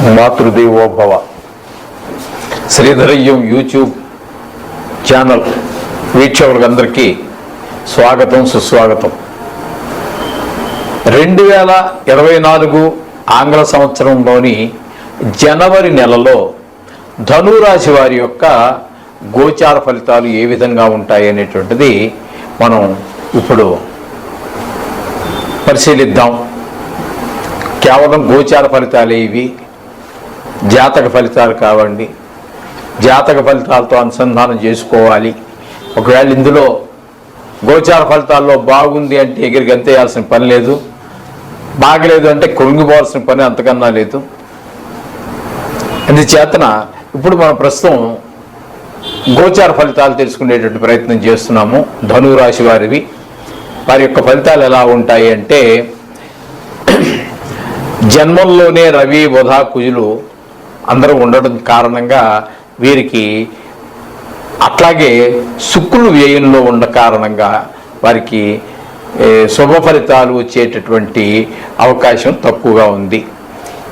Matrudevobhava. శ్రీధరయ్యం YouTube channel వీక్షకులందరికీ స్వాగతం సుస్వాగతం. రెండు వేల ఇరవై నాలుగు ఆంగ్ల సంవత్సరంలోని జనవరి నెలలో ధనురాశి వారి యొక్క గోచార ఫలితాలు ఏ విధంగా ఉంటాయి అనేటువంటిది మనం ఇప్పుడు పరిశీలిద్దాం. కేవలం గోచార ఫలితాలే ఇవి. జాతక ఫలితాలు కావండి. జాతక ఫలితాలతో అనుసంధానం చేసుకోవాలి. ఒకవేళ ఇందులో గోచార ఫలితాల్లో బాగుంది అంటే ఎగిరి గంతేయాల్సిన పని లేదు. బాగలేదు అంటే కృంగిపోవాల్సిన పని అంతకన్నా లేదు. అందుచేతన ఇప్పుడు మనం ప్రస్తుతం గోచార ఫలితాలు తెలుసుకునేటువంటి ప్రయత్నం చేస్తున్నాము. ధనురాశి వారివి. వారి యొక్క ఫలితాలు ఎలా ఉంటాయి అంటే జన్మంలోనే రవి బుధ కుజులు అందరూ ఉండడం కారణంగా వీరికి అట్లాగే శుక్రులు వ్యయంలో ఉన్న కారణంగా వారికి శుభ ఫలితాలు వచ్చేటటువంటి అవకాశం తక్కువగా ఉంది.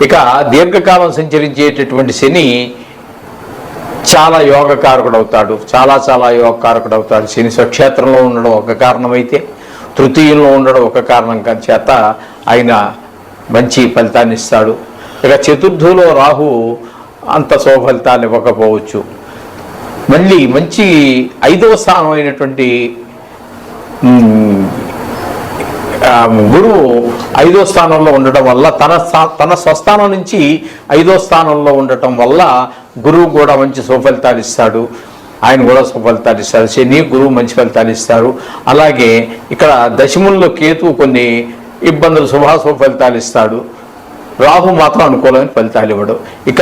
ఇక దీర్ఘకాలం సంచరించేటటువంటి శని చాలా యోగకారకుడు అవుతాడు చాలా చాలా యోగకారకుడు అవుతాడు శని స్వక్షేత్రంలో ఉండడం ఒక కారణమైతే తృతీయంలో ఉండడం ఒక కారణం చేత ఆయన మంచి ఫలితాన్ని ఇస్తాడు. ఇక చతుర్థులో రాహు అంత శుభఫలితాన్ని ఇవ్వకపోవచ్చు. మళ్ళీ మంచి ఐదవ స్థానం అయినటువంటి గురువు ఐదో స్థానంలో ఉండటం వల్ల తన స్థా- తన స్వస్థానం నుంచి ఐదో స్థానంలో ఉండటం వల్ల గురువు కూడా మంచి సుఫలితాలు ఇస్తాడు. ఆయన కూడా సుఫలితాలు ఇస్తారు శని గురువు మంచి ఫలితాలు ఇస్తారు. అలాగే ఇక్కడ దశముల్లో కేతు కొన్ని ఇబ్బందులు శుభాశుభ ఫలితాలు ఇస్తాడు. రాహు మాత్రం అనుకూలమైన ఫలితాలు ఇవ్వడు. ఇక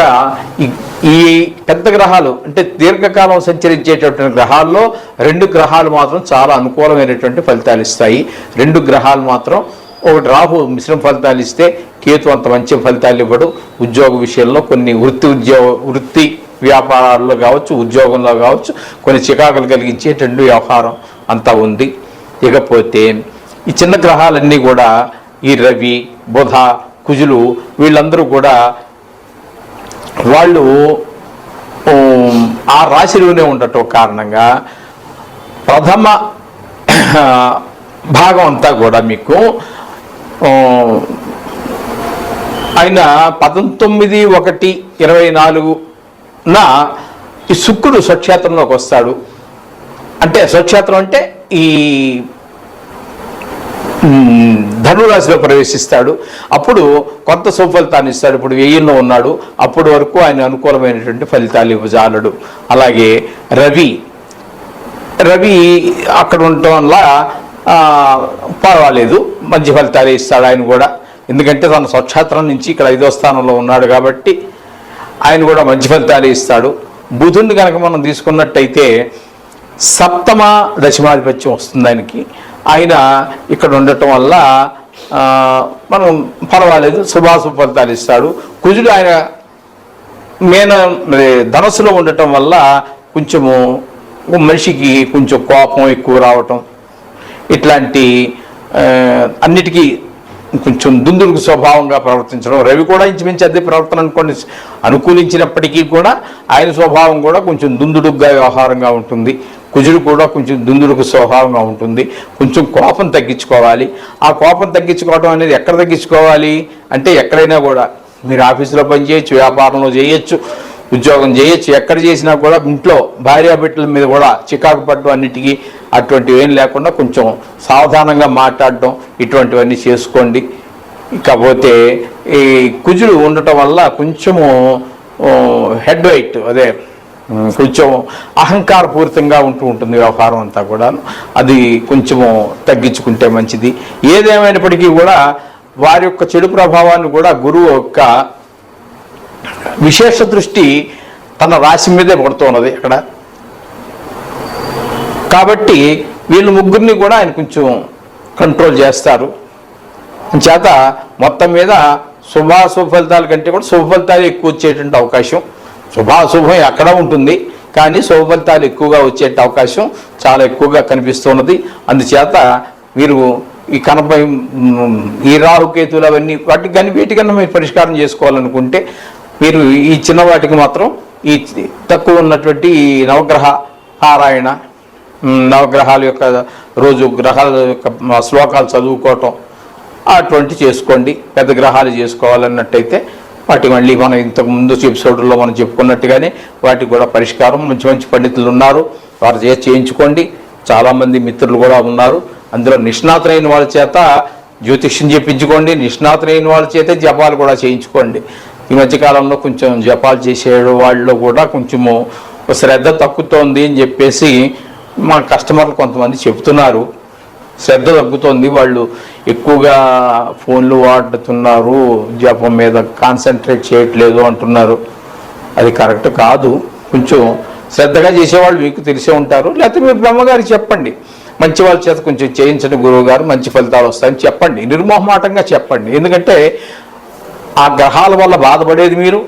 ఈ- పెద్ద గ్రహాలు అంటే దీర్ఘకాలం సంచరించేటటువంటి గ్రహాల్లో రెండు గ్రహాలు మాత్రం చాలా అనుకూలమైనటువంటి ఫలితాలు ఇస్తాయి. రెండు గ్రహాలు మాత్రం ఒకటి రాహు మిశ్రమ ఫలితాలు ఇస్తే కేతు అంత మంచి ఫలితాలు ఇవ్వడు. ఉద్యోగ విషయంలో కొన్ని వృత్తి ఉద్యోగ వృత్తి వ్యాపారాల్లో కావచ్చు ఉద్యోగంలో కావచ్చు కొన్ని చికాకులు కలిగించే రెండు వ్యవహారం అంతా ఉంది. ఇకపోతే ఈ చిన్న గ్రహాలన్నీ కూడా ఈ రవి బుధ కుజులు వీళ్ళందరూ కూడా వాళ్ళు ఆ రాశిలోనే ఉండటం కారణంగా ప్రథమ భాగం అంతా కూడా మీకు ఆయన పంతొమ్మిది ఒకటి ఇరవై నాలుగున ఈ శుక్రుడు స్వక్షేత్రంలోకి వస్తాడు. అంటే స్వక్షేత్రం అంటే ఈ ధనురాశిలో ప్రవేశిస్తాడు. అప్పుడు కొత్త సుఫలితాన్ని ఇస్తాడు. ఇప్పుడు వెయ్యిలో ఉన్నాడు. అప్పటి వరకు ఆయన అనుకూలమైనటువంటి ఫలితాలు ఇవ్వజాలడు. అలాగే రవి. రవి అక్కడ ఉండటం వల్ల పర్వాలేదు. మంచి ఫలితాలు ఇస్తాడు ఆయన కూడా. ఎందుకంటే తన స్వచ్ఛాత్రం నుంచి ఇక్కడ ఐదో స్థానంలో ఉన్నాడు కాబట్టి ఆయన కూడా మంచి ఫలితాలు ఇస్తాడు. బుధుడిని కనుక మనం తీసుకున్నట్టయితే సప్తమ దశమాధిపత్యం వస్తుంది ఆయనకి. ఆయన ఇక్కడ ఉండటం వల్ల మనం పర్వాలేదు శుభాశుభ ఫలితాలు ఇస్తాడు. కుజుడు ఆయన మేన ధనస్సులో ఉండటం వల్ల కొంచెము మనిషికి కొంచెం కోపం ఎక్కువ రావటం. ఇట్లాంటి అన్నిటికీ కొంచెం దుందుడుకు స్వభావంగా ప్రవర్తించడం. రవి కూడా ఇంచుమించి అదే ప్రవర్తన అనుకోండి. అనుకూలించినప్పటికీ కూడా ఆయన స్వభావం కూడా కొంచెం దుందుడుగ్గా వ్యవహారంగా ఉంటుంది. కుజుడు కూడా కొంచెం దుందుడుకు స్వభావంగా ఉంటుంది. కొంచెం కోపం తగ్గించుకోవాలి. ఆ కోపం తగ్గించుకోవడం అనేది ఎక్కడ తగ్గించుకోవాలి? అంటే ఎక్కడైనా కూడా మీరు ఆఫీసులో పని చేయొచ్చు వ్యాపారంలో చేయొచ్చు ఉద్యోగం చేయొచ్చు ఎక్కడ చేసినా కూడా ఇంట్లో భార్యాబిడ్డల మీద కూడా చికాకు పడడం అన్నిటికీ అటువంటివి ఏం లేకుండా కొంచెం సావధానంగా మాట్లాడడం ఇటువంటివన్నీ చేసుకోండి. ఇకపోతే ఈ కుజుడు ఉండటం వల్ల కొంచెము హెడ్ వెయిట్ అదే కొంచెం అహంకారపూరితంగా ఉంటూ ఉంటుంది వ్యవహారం అంతా కూడా అది కొంచెము తగ్గించుకుంటే మంచిది. ఏదేమైనప్పటికీ కూడా వారి యొక్క చెడు ప్రభావాన్ని కూడా గురువు యొక్క విశేష దృష్టి తన రాశి మీదే పడుతున్నది అక్కడ. కాబట్టి వీళ్ళు ముగ్గురిని కూడా ఆయన కొంచెం కంట్రోల్ చేస్తారు. చేత మొత్తం మీద శుభాశుభ ఫలితాల కంటే కూడా శుభ ఫలితాలు ఎక్కువ వచ్చేటువంటి అవకాశం. శుభాశుభం ఎక్కడ ఉంటుంది. కానీ శుభ ఫలితాలు ఎక్కువగా వచ్చే అవకాశం చాలా ఎక్కువగా కనిపిస్తున్నది. అందుచేత మీరు ఈ కనపై ఈ రాహుకేతులు అవన్నీ వాటికి కానీ వీటికన్నా మీరు పరిష్కారం చేసుకోవాలనుకుంటే మీరు ఈ చిన్న వాటికి మాత్రం ఈ తక్కువ ఉన్నటువంటి ఈ నవగ్రహ పారాయణ నవగ్రహాల యొక్క రోజు గ్రహాల యొక్క శ్లోకాలు చదువుకోవటం అటువంటి చేసుకోండి. పెద్ద గ్రహాలు చేసుకోవాలన్నట్టయితే వాటి మళ్ళీ మనం ఇంతకు ముందు ఎపిసోడ్లో మనం చెప్పుకున్నట్టుగానే వాటికి కూడా పరిష్కారం మంచి మంచి పండితులు ఉన్నారు. వారు చేసి చేయించుకోండి. చాలామంది మిత్రులు కూడా ఉన్నారు. అందులో నిష్ణాతులైన వాళ్ళ చేత జ్యోతిష్యం చెప్పించుకోండి. నిష్ణాతులైన వాళ్ళ చేత జపాలు కూడా చేయించుకోండి. ఈ మధ్యకాలంలో కొంచెం జపాలు చేసే వాళ్ళు కూడా కొంచెము శ్రద్ధ తక్కుతోంది అని చెప్పేసి మా కస్టమర్లు కొంతమంది చెప్తున్నారు. శ్రద్ధ తగ్గుతోంది. వాళ్ళు ఎక్కువగా ఫోన్లు వాడుతున్నారు. జపం మీద కాన్సన్ట్రేట్ చేయట్లేదు అంటున్నారు. అది కరెక్ట్ కాదు. కొంచెం శ్రద్ధగా చేసేవాళ్ళు మీకు తెలిసే ఉంటారు. లేకపోతే మీ బ్రహ్మగారు చెప్పండి. మంచి వాళ్ళ చేత కొంచెం చేయించండి గురువు గారు మంచి ఫలితాలు వస్తాయని చెప్పండి. నిర్మోహమాటంగా చెప్పండి. ఎందుకంటే ఆ గ్రహాల వల్ల బాధపడేది మీరు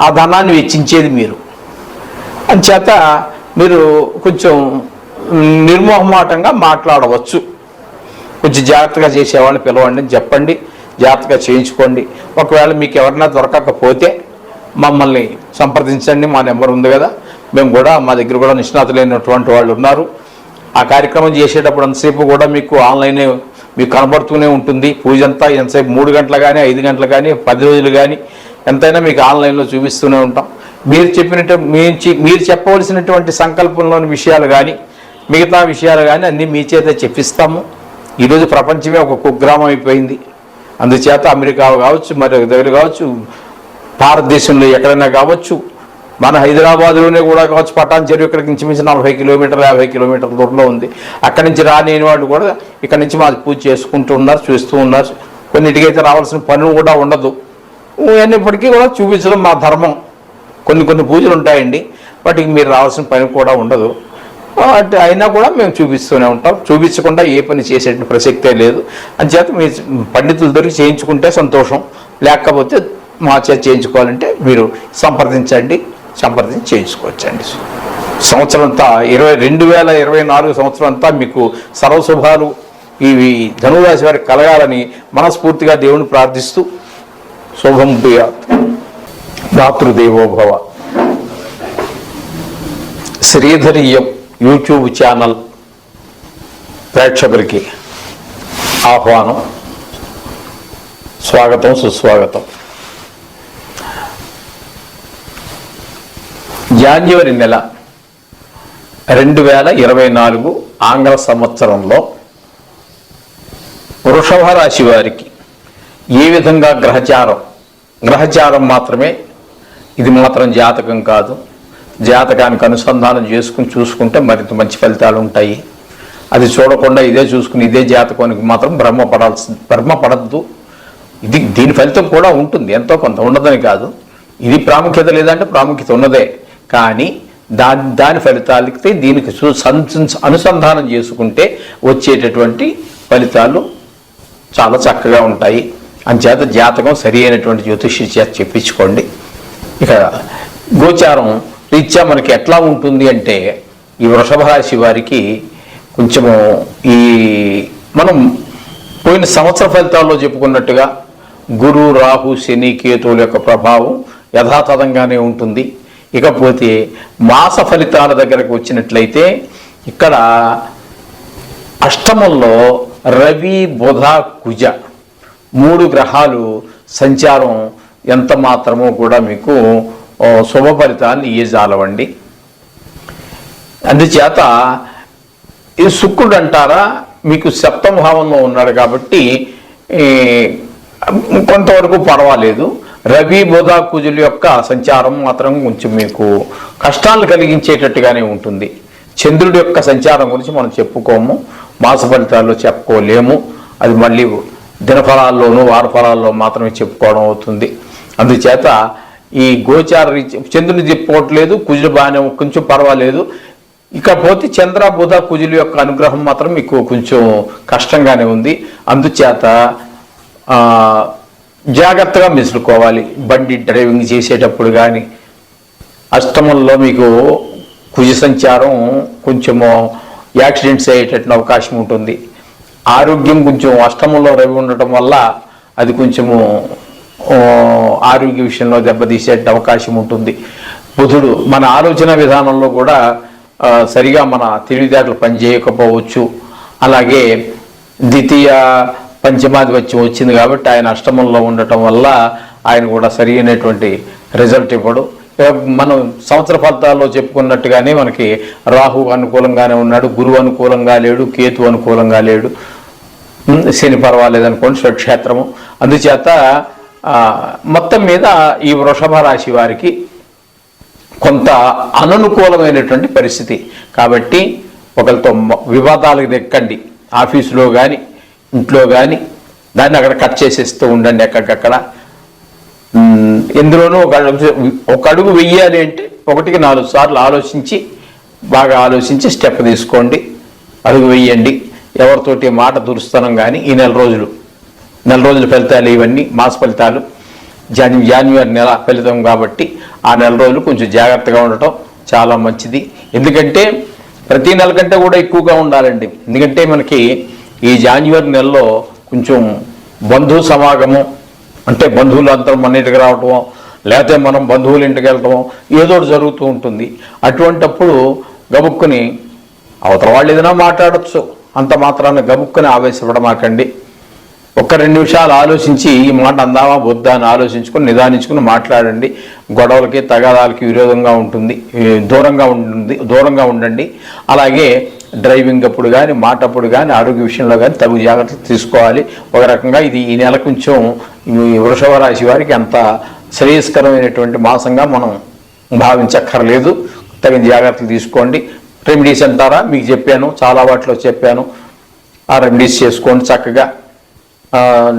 ఆ ధనాన్ని వెచ్చించేది మీరు. అంచేత మీరు కొంచెం నిర్మోహమాటంగా మాట్లాడవచ్చు. కొంచెం జాగ్రత్తగా చేసేవాళ్ళని పిలవండి చెప్పండి జాగ్రత్తగా చేయించుకోండి. ఒకవేళ మీకు ఎవరైనా దొరకకపోతే మమ్మల్ని సంప్రదించండి మా నెంబర్ ఉంది కదా. మేము కూడా మా దగ్గర కూడా నిష్ణాతులైనటువంటి వాళ్ళు ఉన్నారు. ఆ కార్యక్రమం చేసేటప్పుడు అంతసేపు కూడా మీకు ఆన్లైనే మీకు కనబడుతూనే ఉంటుంది. పూజ అంతా ఎంతసేపు? మూడు గంటలు కానీ ఐదు గంటలు కానీ పది రోజులు కానీ ఎంతైనా మీకు ఆన్లైన్లో చూపిస్తూనే ఉంటాం. మీరు చెప్పినట్టు మీరు మీరు చెప్పవలసినటువంటి సంకల్పంలోని విషయాలు కానీ మిగతా విషయాలు కానీ అన్నీ మీ చేత చెప్పిస్తాము. ఈరోజు ప్రపంచమే ఒక కుగ్రామం అయిపోయింది. అందుచేత అమెరికా కావచ్చు మరి దగ్గర కావచ్చు భారతదేశంలో ఎక్కడైనా కావచ్చు మన హైదరాబాద్లోనే కూడా కావచ్చు పటాన్ చెరువు ఇక్కడికి ఇంచుమించి నలభై కిలోమీటర్లు యాభై కిలోమీటర్ల దూరంలో ఉంది. అక్కడి నుంచి రానియని వాళ్ళు కూడా ఇక్కడి నుంచి మాది పూజ చేసుకుంటూ ఉన్నారు చూస్తూ ఉన్నారు. కొన్నిటికైతే రావాల్సిన పని కూడా ఉండదు. అయినప్పటికీ కూడా చూపించడం మా ధర్మం. కొన్ని కొన్ని పూజలు ఉంటాయండి. వాటికి మీరు రావాల్సిన పని కూడా ఉండదు. వాటి అయినా కూడా మేము చూపిస్తూనే ఉంటాం. చూపించకుండా ఏ పని చేసే ప్రసక్తే లేదు. అంచేత మీ పండితుల దొరికి చేయించుకుంటే సంతోషం. లేకపోతే మా చేత చేయించుకోవాలంటే మీరు సంప్రదించండి సంప్రదించి చేయించుకోవచ్చండి. సంవత్సరం అంతా ఇరవై రెండు వేల ఇరవై నాలుగు సంవత్సరం అంతా మీకు సర్వశుభాలు. ఇవి ధనురాశి వారికి కలగాలని మనస్ఫూర్తిగా దేవుని ప్రార్థిస్తూ శుభం భూయాత్ దాతృదేవోభవ శ్రీధరియం యూట్యూబ్ ఛానల్ ప్రేక్షకులకి ఆహ్వానం. స్వాగతం సుస్వాగతం. జాన్యువరి నెల రెండు వేల ఇరవై నాలుగు ఆంగ్ల సంవత్సరంలో వృషభ రాశి వారికి ఏ విధంగా గ్రహచారం? గ్రహచారం మాత్రమే ఇది మాత్రం జాతకం కాదు. జాతకానికి అనుసంధానం చేసుకుని చూసుకుంటే మరింత మంచి ఫలితాలు ఉంటాయి. అది చూడకుండా ఇదే చూసుకుని ఇదే జాతకానికి మాత్రం భ్రమపడాల్సి భ్రమపడద్దు ఇది దీని ఫలితం కూడా ఉంటుంది. ఎంతో కొంత ఉండదని కాదు. ఇది ప్రాముఖ్యత లేదంటే ప్రాముఖ్యత ఉన్నదే. కానీ దాని దాని ఫలితాలకి దీనికి అనుసంధానం చేసుకుంటే వచ్చేటటువంటి ఫలితాలు చాలా చక్కగా ఉంటాయి. అంచేత జాతకం సరి అయినటువంటి జ్యోతిష్య చేత చెప్పించుకోండి. ఇక గోచారం రీత్యా మనకి ఎట్లా ఉంటుంది అంటే ఈ వృషభ రాశి వారికి కొంచెము ఈ మనం పోయిన సంవత్సర ఫలితాల్లో చెప్పుకున్నట్టుగా గురు రాహు శని కేతువుల యొక్క ప్రభావం యథాతథంగానే ఉంటుంది. ఇకపోతే మాస ఫలితాల దగ్గరకు వచ్చినట్లయితే ఇక్కడ అష్టమంలో రవి బుధ కుజ మూడు గ్రహాలు సంచారం ఎంత మాత్రమో కూడా మీకు శుభ ఫలితాన్ని ఇయ్యజాలవండి అందుచేత ఈ శుక్రుడు అంటారా మీకు సప్తమ భావంలో ఉన్నాడు కాబట్టి ఈ, కొంతవరకు పర్వాలేదు. రవి బుధ కుజుల యొక్క సంచారం మాత్రం కొంచెం మీకు కష్టాలు కలిగించేటట్టుగానే ఉంటుంది. చంద్రుడి యొక్క సంచారం గురించి మనం చెప్పుకోము మాస ఫలితాల్లో చెప్పుకోలేము. అది మళ్ళీ దినఫలాల్లోనూ వార ఫలాల్లో మాత్రమే చెప్పుకోవడం అవుతుంది. అందుచేత ఈ గోచార రీత్యా చంద్రుని చెప్పుకోవట్లేదు కుజుడు బాగానే కొంచెం పర్వాలేదు. ఇకపోతే చంద్ర బుధ కుజుల యొక్క అనుగ్రహం మాత్రం మీకు కొంచెం కష్టంగానే ఉంది. అందుచేత జాగ్రత్తగా మెసులుకోవాలి. బండి డ్రైవింగ్ చేసేటప్పుడు కానీ అష్టమంలో మీకు కుజ సంచారం కొంచెము యాక్సిడెంట్స్ అయ్యేటట్టు అవకాశం ఉంటుంది. ఆరోగ్యం కొంచెం అష్టమంలో రవి ఉండటం వల్ల అది కొంచెము ఆరోగ్య విషయంలో దెబ్బతీసే అవకాశం ఉంటుంది. బుధుడు మన ఆలోచన విధానంలో కూడా సరిగా మన తెలివితేటలు పనిచేయకపోవచ్చు. అలాగే ద్వితీయ పంచమాధిపత్యం వచ్చింది కాబట్టి ఆయన అష్టమంలో ఉండటం వల్ల ఆయన కూడా సరి అయినటువంటి రిజల్ట్ ఇవ్వడు. మనం సంవత్సర ఫలితాల్లో చెప్పుకున్నట్టుగానే మనకి రాహు అనుకూలంగానే ఉన్నాడు గురువు అనుకూలంగా లేడు కేతు అనుకూలంగా లేడు. శని పర్వాలేదు అనుకోండి స్వక్షేత్రము అందుచేత మొత్తం మీద ఈ వృషభ రాశి వారికి కొంత అననుకూలమైనటువంటి పరిస్థితి. కాబట్టి ఒకరితో వివాదాలకు దెక్కండి ఆఫీసులో కానీ ఇంట్లో కానీ దాన్ని అక్కడ కట్ చేసేస్తూ ఉండండి ఎక్కడికక్కడ. ఎందులోనూ ఒక అడుగు ఒక అడుగు వెయ్యాలి అంటే ఒకటికి నాలుగు సార్లు ఆలోచించి బాగా ఆలోచించి స్టెప్ తీసుకోండి. అడుగు వెయ్యండి. ఎవరితోటి మాట దురుస్తానం కానీ ఈ నెల రోజులు. నెల రోజుల ఫలితాలు ఇవన్నీ మాస ఫలితాలు. జాన్ జాన్యువరి నెల ఫలితం కాబట్టి ఆ నెల రోజులు కొంచెం జాగ్రత్తగా ఉండటం చాలా మంచిది. ఎందుకంటే ప్రతి నెల కంటే కూడా ఎక్కువగా ఉండాలండి. ఎందుకంటే మనకి ఈ జాన్యువరి నెలలో కొంచెం బంధు సమాగమం అంటే బంధువులు అందరూ మన ఇంటికి రావటం లేకపోతే మనం బంధువుల ఇంటికి వెళ్ళటం ఏదో ఒకటి జరుగుతూ ఉంటుంది. అటువంటప్పుడు గబుక్కుని అవతల వాళ్ళు ఏదైనా మాట్లాడచ్చు. అంత మాత్రాన గబుక్కుని ఆవేశపడమాకండి. ఒక్క రెండు నిమిషాలు ఆలోచించి ఈ మాట అందామా వద్దా అని ఆలోచించుకొని నిదానించుకుని మాట్లాడండి. గొడవలకి తగాదాలకి విరోధంగా ఉంటుంది దూరంగా ఉంటుంది దూరంగా ఉండండి. అలాగే డ్రైవింగ్ అప్పుడు కానీ మాటప్పుడు కానీ ఆరోగ్య విషయంలో కానీ తగు జాగ్రత్తలు తీసుకోవాలి. ఒక రకంగా ఇది ఈ నెల కొంచెం ఈ వృషభ రాశి వారికి అంత శ్రేయస్కరమైనటువంటి మాసంగా మనం భావించక్కర్లేదు. తగిన జాగ్రత్తలు తీసుకోండి. రెమెడీస్ అంటారా? మీకు చెప్పాను చాలా వాటిలో చెప్పాను. ఆ రెమెడీస్ చేసుకోండి చక్కగా.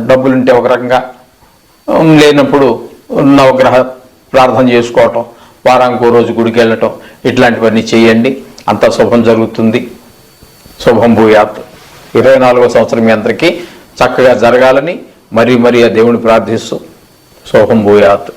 డబ్బులుంటే ఒక రకంగా లేనప్పుడు నవగ్రహ ప్రార్థన చేసుకోవటం వారానికి రోజు గుడికి వెళ్ళటం ఇట్లాంటివన్నీ చేయండి. అంత శుభం జరుగుతుంది. శుభం భూయాత్. ఇరవై నాలుగో సంవత్సరం మీ అందరికీ చక్కగా జరగాలని మరీ మరీ ఆ దేవుని ప్రార్థిస్తూ శుభం భూయాత్.